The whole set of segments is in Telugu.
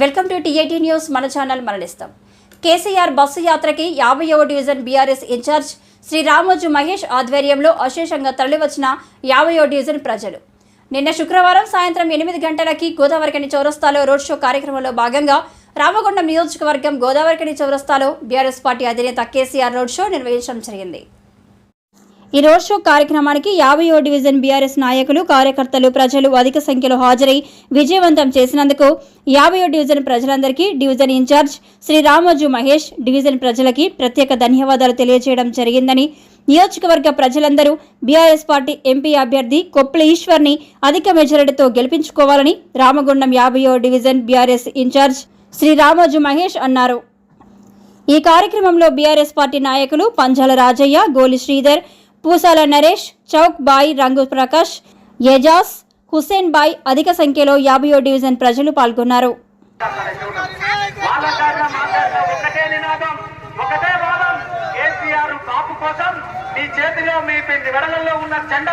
Welcome to TIT news. మన ఛానల్ మరణిస్తాం. కేసీఆర్ బస్సు యాత్రకి యాభైవ డివిజన్ బీఆర్ఎస్ ఇన్ఛార్జ్ శ్రీ రామోజు మహేష్ ఆధ్వర్యంలో అశేషంగా తరలివచ్చిన యాభైవ డివిజన్ ప్రజలు. నిన్న శుక్రవారం సాయంత్రం ఎనిమిది గంటలకి గోదావరికని చౌరస్తాలో రోడ్ షో కార్యక్రమంలో భాగంగా రామగుండం నియోజకవర్గం గోదావరికని చౌరస్తాలో బీఆర్ఎస్ పార్టీ అధినేత కేసీఆర్ రోడ్ షో నిర్వహించడం జరిగింది. ఈ రోడ్ షో కార్యక్రమానికి యాభైయో డివిజన్ బీఆర్ఎస్ నాయకులు కార్యకర్తలు ప్రజలు అధిక సంఖ్యలో హాజరై విజయవంతం చేసినందుకు యాభైయో డివిజన్ ప్రజలందరికీ division incharge Shri Ramoju Mahesh division ప్రజలకి ప్రత్యేక ధన్యవాదాలు తెలియజేయడం జరిగిందని నియోజకవర్గ ప్రజలందరూ బీఆర్ఎస్ పార్టీ ఎంపీ అభ్యర్థి కొప్పుల ఈశ్వర్ని అధిక మెజారిటీతో గెలిపించుకోవాలని రామగుండం యాభైయో డివిజన్ బీఆర్ఎస్ ఇన్ఛార్జ్ శ్రీ రామోజు మహేష్ అన్నారు. ఈ కార్యక్రమంలో బీఆర్ఎస్ పార్టీ నాయకులు పంజాల రాజయ్య గోలి శ్రీధర్ పూసాల నరేష్ చౌక్ బాయ్ రంగు ప్రకాష్ ఏజాస్ హుసేన్ బాయ్ అధిక సంఖ్యలో యాభై డివిజన్ ప్రజలు పాల్గొన్నారు. కోసం మీ చేతిలో మీ పెళ్ళి వెడలలో ఉన్న చెండ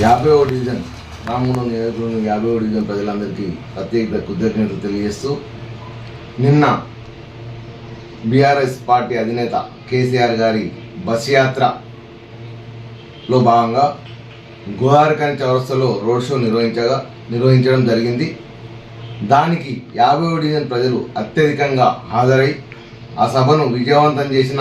యాభై డివిజన్ రామగుండం నియోజకవర్గం యాభై డివిజన్ ప్రజలందరికీ ప్రత్యేక కృతజ్ఞతలు తెలియజేస్తూ నిన్న బీఆర్ఎస్ పార్టీ అధినేత కేసీఆర్ గారి బస్ యాత్రలో భాగంగా గుహారకాని చౌరస్తలో రోడ్ షో నిర్వహించగా నిర్వహించడం జరిగింది. దానికి యాభై డివిజన్ ప్రజలు అత్యధికంగా హాజరై ఆ సభను విజయవంతం చేసిన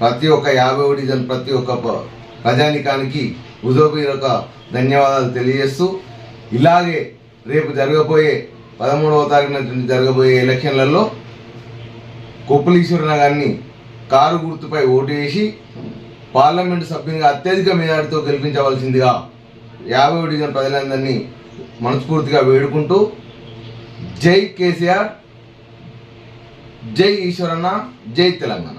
ప్రతి ఒక్క యాభై డివిజన్ ప్రతి ఒక్క ప- ప్రజానికానికి హృదయపూర్వక ధన్యవాదాలు తెలియజేస్తూ ఇలాగే రేపు జరగబోయే పదమూడవ తారీఖున జరగబోయే ఎలక్షన్లలో కొప్పులీశ్వరన గారిని కారు గుర్తుపై ఓటు వేసి పార్లమెంటు సభ్యునిగా అత్యధిక మెజార్టీతో గెలిపించవలసిందిగా యాభై డివిజన్ ప్రజలందరినీ మనస్ఫూర్తిగా వేడుకుంటూ జై కేసీఆర్ జై ఈశ్వరన్న జై తెలంగాణ.